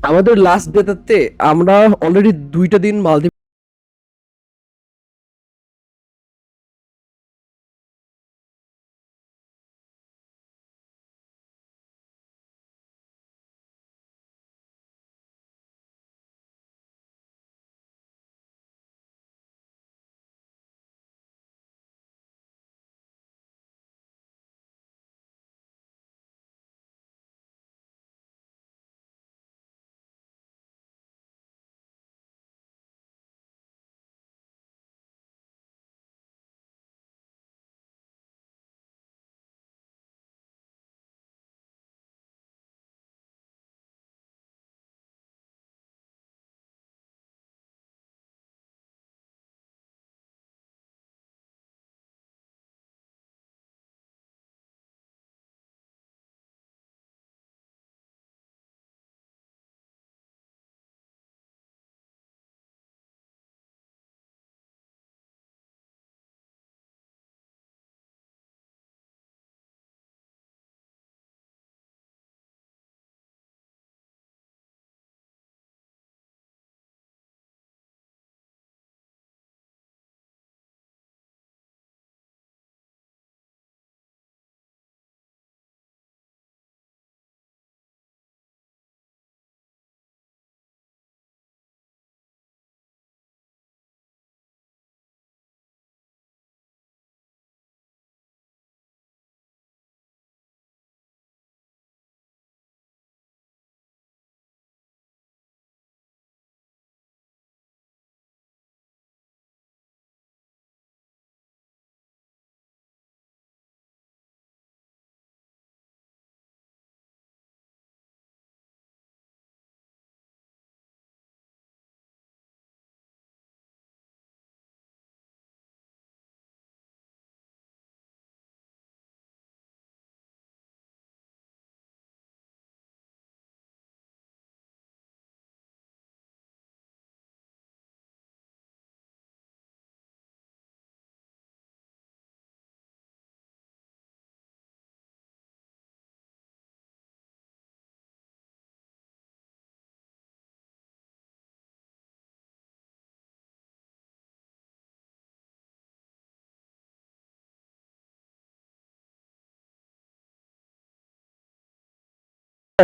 আমাদের লাস্ট ডেটাতে আমরা অলরেডি দুইটা দিন মালদ্বীপ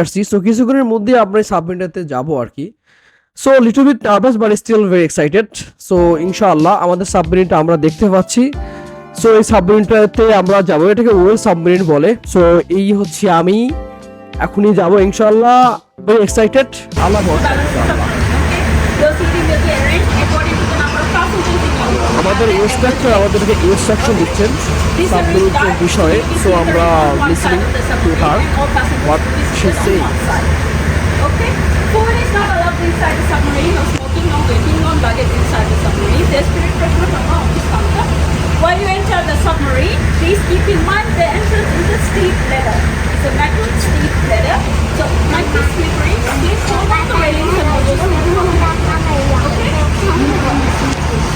আসছি। সো কিছুক্ষণের মধ্যে আমরা সাবমিটাতে যাব আর কি। So little bit nervous but still very excited so ইনশাআল্লাহ আমাদের সাবমেরিনটা আমরা দেখতে পাচ্ছি। সো এই সাবমেরিনটাতে আমরা যাব। এটাকে ওয়েল সাবমেরিন বলে। সো এই হচ্ছে আমি। এখনই যাব ইনশাআল্লাহ ভেরি এক্সাইটেড আল্লাহ আমাদের ইনস্ট্রাক্টর আমাদেরকে ইনস্ট্রাকশন দিচ্ছেন This will সাবমেরিনের start বিষয়ে with সো the আমরা on one listening side of the to submarine her and all passengers what will be she seated on saying. one side. Okay? Food is not allowed inside the submarine. No smoking, no drinking, no luggage inside the submarine. There's spirit freshener from our office counter. While you enter the submarine, please keep in mind the entrance is a steep ladder. It's a metal steep ladder. So it might be slippery. Please hold on the railings and hold those Okay?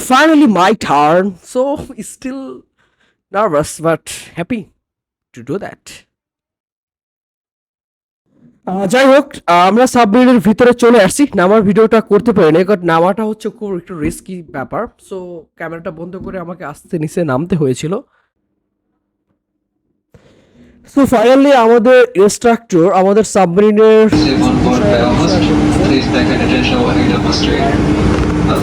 Finally my turn. So still nervous but happy to do that. Ah, যাই হোক আমরা সাবমেরিনের ভিতরে চলে আসছি নামার ভিডিওটা করতে পারি না কারণ নামাটা হচ্ছে খুব একটু রিস্কি ব্যাপার সো ক্যামেরাটা বন্ধ করে আমাকে আস্তে নিচে নামতে হয়েছিল সো ফাইনালি আমাদের ইনস্ট্রাক্টর আমাদের সাবমেরিনের We'd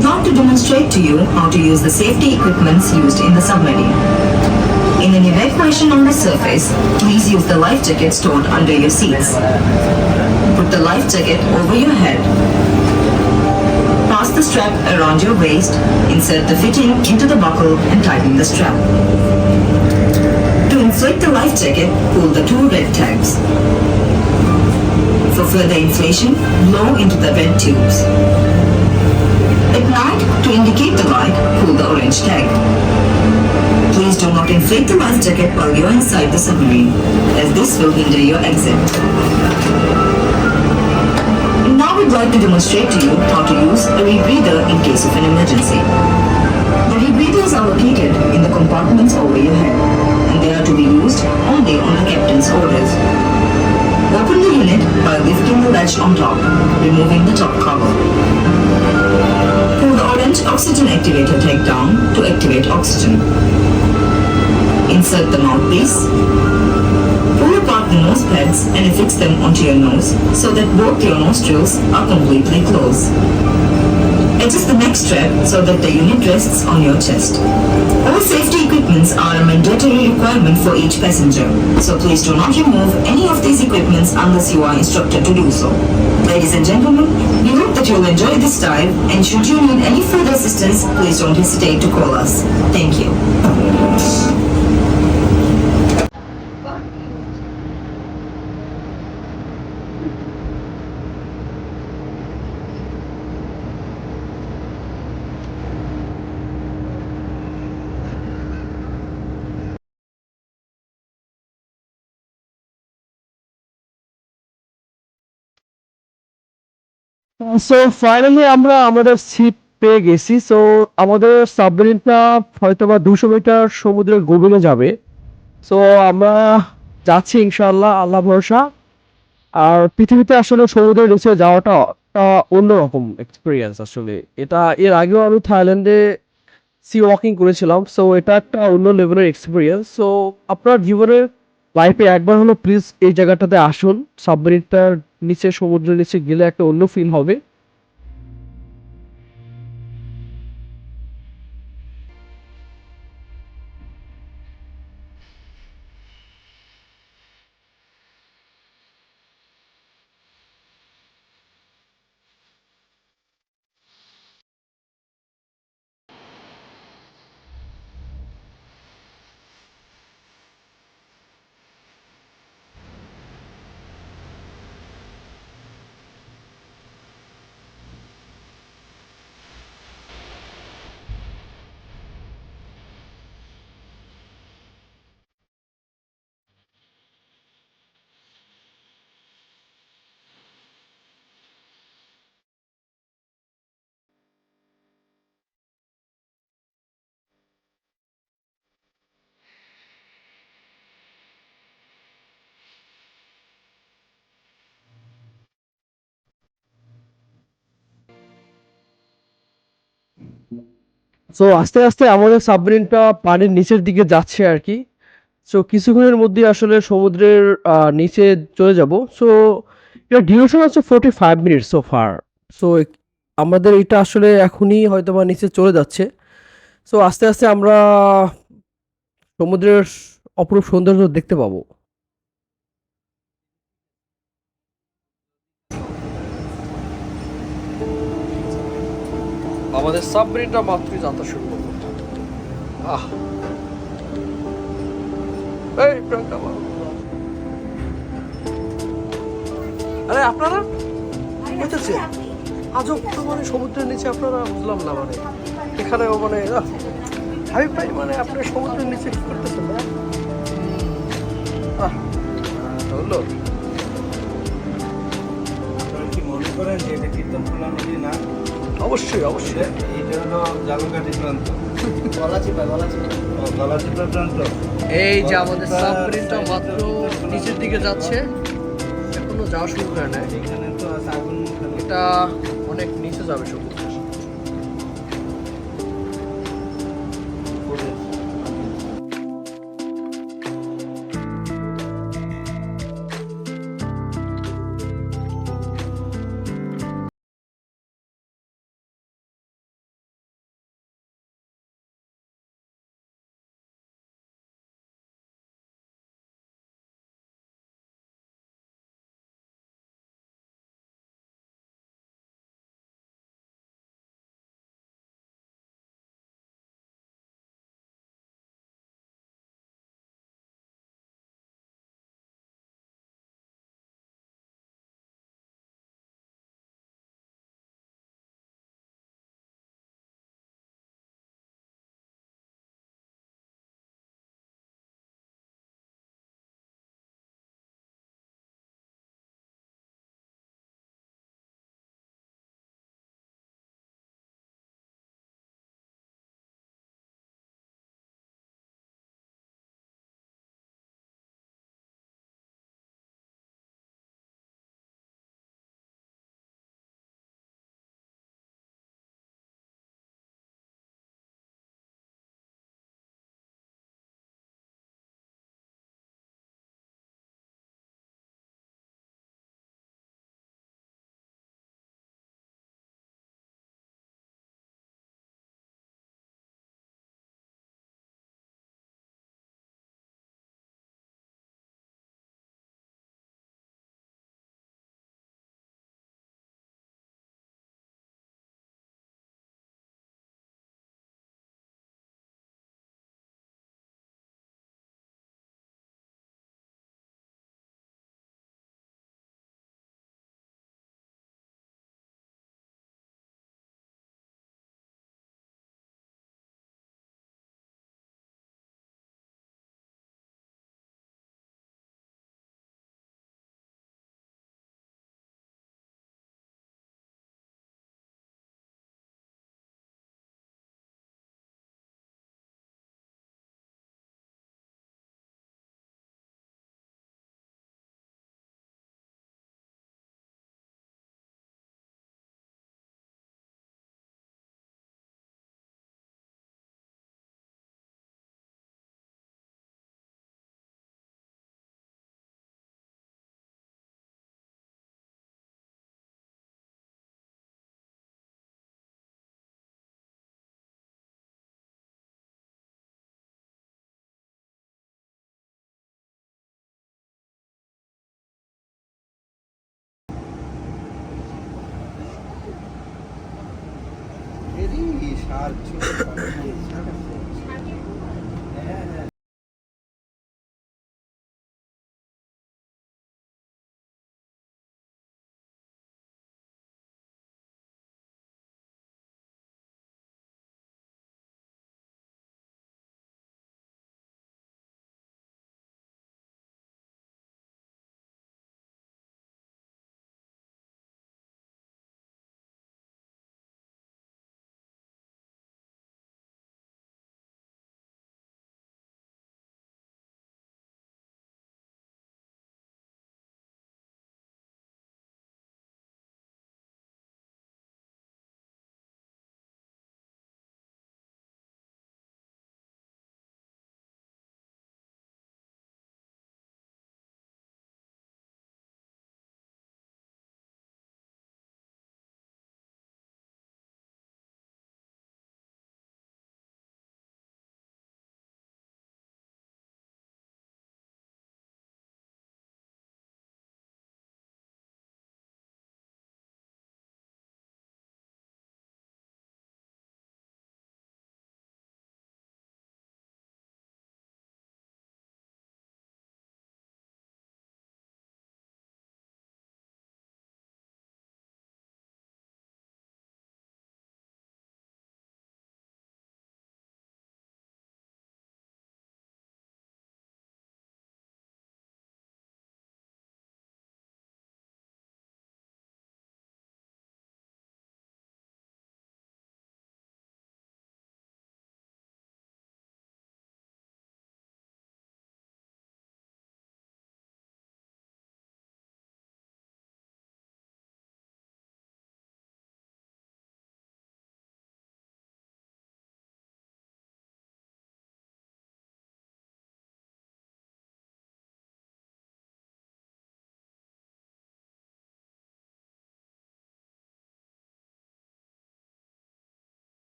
like to demonstrate to you how to use the safety equipments used in the submarine. In In an evacuation on the surface, please use the life jacket stored under your seats. Put the life jacket over your head. Pass the strap around your waist, insert the fitting into the buckle and tighten the strap. Inflate the life jacket, pull the two red tabs. For further inflation, blow into the red tubes. At night, to indicate the light, pull the orange tag. Please do not inflate the life jacket while you are inside the submarine, as this will hinder your exit. Now we'd like to demonstrate to you how to use a rebreather in case of an emergency. The rebreathers are located in the compartments over your head, and they are to be used only on the captain's orders. Open the unit by lifting the latch on top, removing the top cover. Pull the orange oxygen activator tag down to activate oxygen. Insert the mouthpiece. Pull apart the nose pads and affix them onto your nose so that both your nostrils are completely closed. Adjust the neck strap so that the unit rests on your chest. All safety equipments are a mandatory requirement for each passenger, so please do not remove any of these equipments unless you are instructed to do so. Ladies and gentlemen, we hope that you will enjoy this dive and should you need any further assistance, please don't hesitate to call us. Thank you. So finally আমরা আমাদের seat পেয়ে গেছি। So আমাদের সাবমেরিনটা হয়তো বা দুশো metre সমুদ্রের গভীরে যাবে। সো আমরা যাচ্ছি ইনশাআল্লাহ, আল্লাহ ভরসা। আর পৃথিবীতে আসলে সমুদ্রের নিচে যাওয়াটা অন্যরকম এক্সপিরিয়েন্স আসলে। এটা এর আগেও আমি থাইল্যান্ডে সি ওয়াকিং করেছিলাম। সো এটা একটা অন্য লেভেলের এক্সপিরিয়েন্স সো আপনার জীবনের লাইফে একবার হলো প্লিজ এই জায়গাটাতে আসুন। সাবমেরিনটার নিচে সমুদ্রের নিচে গেলে একটা অন্য ফিল হবে। সো আস্তে আস্তে আমাদের সাবমেরিনটা পানির নিচের দিকে যাচ্ছে আর কি। সো কিছুক্ষণের মধ্যে আসলে সমুদ্রের নিচে চলে যাব। সো এটা ডিউরেশন হচ্ছে forty five minute so far so আমাদের এটা আসলে এখনই হয়তো বা নিচে চলে যাচ্ছে। সো আস্তে আস্তে আমরা সমুদ্রের অপরূপ সৌন্দর্য দেখতে পাবো। আমাদের সাবমেরিনটা মাত্রই যাত্রা শুরু করল। আহ। আরে, আপনারা? হইতেছে আজব তো মানে সমুদ্রের নিচে আপনারা বুঝলাম না মানে? এখানে মানে হাবিব ভাই মানে আপনি সমুদ্রের নিচে কি করতেছেন আহ, হলো। আপনারা কি মনে করেন যে এটা কীর্তনখোলা নদী না? অবশ্যই অবশ্যই। এইটা হলো এই যে আমাদের সাবমেরিনটা মাত্র নিচের দিকে যাচ্ছে, এখনও যাওয়া শুরু করে মুখে এটা অনেক নিচে যাবে সমুদ্র Richard, tinha.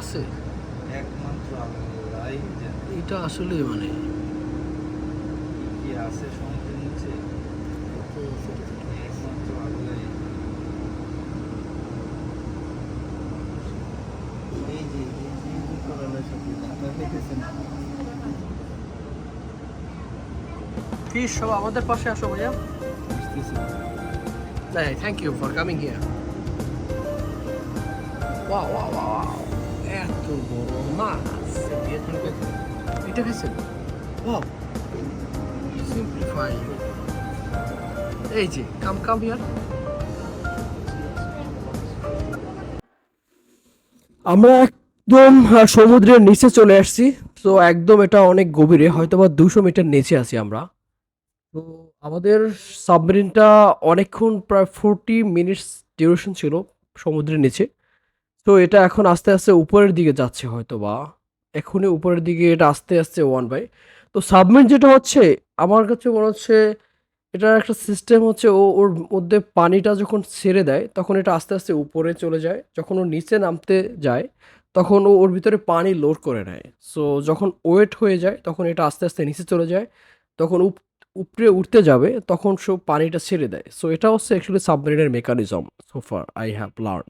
আছে? একমাত্র আল্লাহই জানে এটা আসলে মানে। কি কি আছে সমুদ্রের নিচে? একমাত্র আল্লাহই। এই যে এই যে এই সাথে আপনারা দেখেছেন ফিশ সব আমাদের পাশে আসো ভাইয়া? বুঝতেছি Hey, thank you for coming here. Wow, আমরা একদম সমুদ্রের নিচে চলে আসছি, তো একদম এটা অনেক গভীরে হয়তো বা দুশো মিটার নিচে আছি আমরা। তো আমাদের সাবমেরিনটা অনেকক্ষণ প্রায় ফোরটি মিনিটস ডিউরেশন ছিল সমুদ্রের নিচে। তো এটা এখন আস্তে আস্তে উপরের দিকে যাচ্ছে হয়তো বা এখনই উপরের দিকে এটা আস্তে আস্তে ওয়ান বাই তো সাবমেরিন যেটা হচ্ছে, আমার কাছে মনে হচ্ছে এটার একটা সিস্টেম হচ্ছে ও, ওর মধ্যে পানিটা যখন ছেড়ে দেয়, তখন এটা আস্তে আস্তে উপরে চলে যায়। যখন ও নিচে নামতে যায়, তখন ও, ওর ভিতরে পানি লোড করে নেয়। সো যখন ওয়েট হয়ে যায়, তখন এটা আস্তে আস্তে নিচে চলে যায়। তখন উপরে উঠতে যাবে, তখন সব পানিটা ছেড়ে দেয়। সো এটা হচ্ছে actually সাবমেরিনের mechanism so far I have learn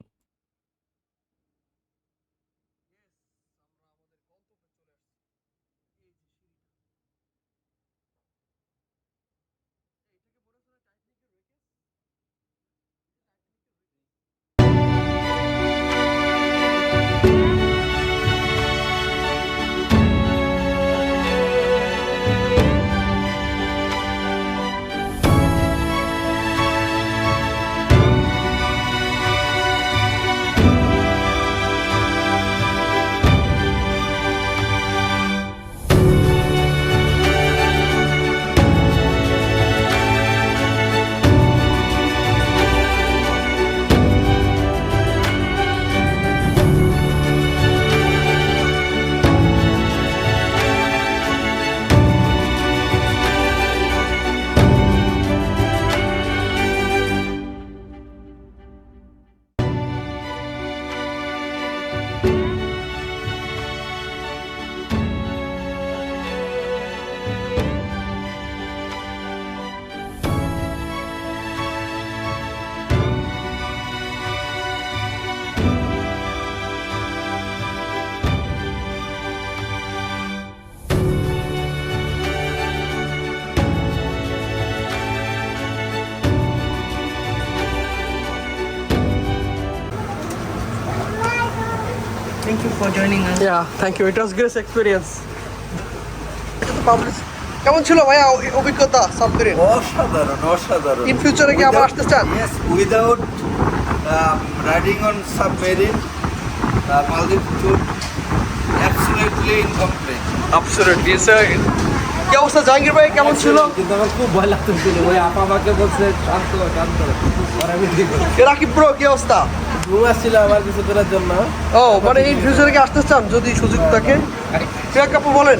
joining us. Yeah, thank you. It was great experience. কেমন ছিল ভাইয়া অভিজ্ঞতা সাবমেরিন অসাধারণ অসাধারণ। ইন ফিউচারে কি আবার আসতে চান? Yes without riding on submarine মালদ্বীপ tour absolutely incomplete absolutely sir কি অবস্থা জাহাঙ্গীর ভাই? কেমন ছিল? কিন্তু আমার খুব ভয় লাগতেছিল। ওই আপা আমাকে বলছে শান্ত শান্ত। রাকিব ব্রো কি অবস্থা? আমার কিছু করার জন্য। ও মানে ইন ফিউচারে কি আসতে চান যদি সুযোগ থাকে? প্রিয়া কাপু বলেন।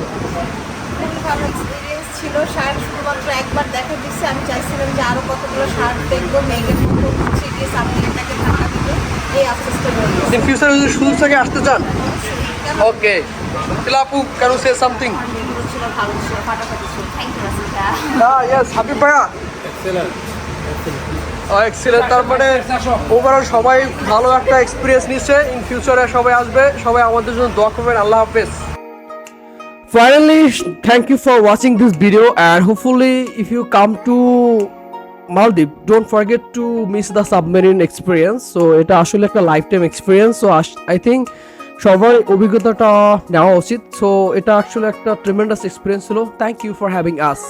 ভালো এক্সপিরিয়েন্স ছিল। শার্ট শুধুমাত্র একবার দেখা দিচ্ছে। আমি চাইছিলাম যে আরও কতগুলো শার্ট দেখব মেঘের মতো হচ্ছে গিয়ে সামনে এটাকে ধাক্কা দিবে। এই আফসোসটা রয়েছে ফিউচারে যদি সুযোগ থাকে আসতে চান? ওকে আপু ক্যান সে সামথিং ছিল ভালো ছিল ফাটাফাটি ছিল। থ্যাংক ইউ রাসিকা হ্যাঁ ইয়েস হাবিব ভাইয়া। এক্সিলেন্ট তার মানে ওভারঅল সবাই ভালো একটা এক্সপিরিয়েন্স নিচ্ছে। ইন ফিউচারে সবাই আসবে সবাই আমাদের জন্য দোয়া করবেন। আল্লাহ হাফেজ। Finally, thank you for watching this video and hopefully if you come to Maldives don't forget to miss the submarine experience. So এটা আসলে একটা life time experience so I think সবার অভিজ্ঞতাটা নেওয়া উচিত। সো এটা আসলে একটা ট্রিমেন্ডাস এক্সপিরিয়েন্স ছিল। Thank you for having us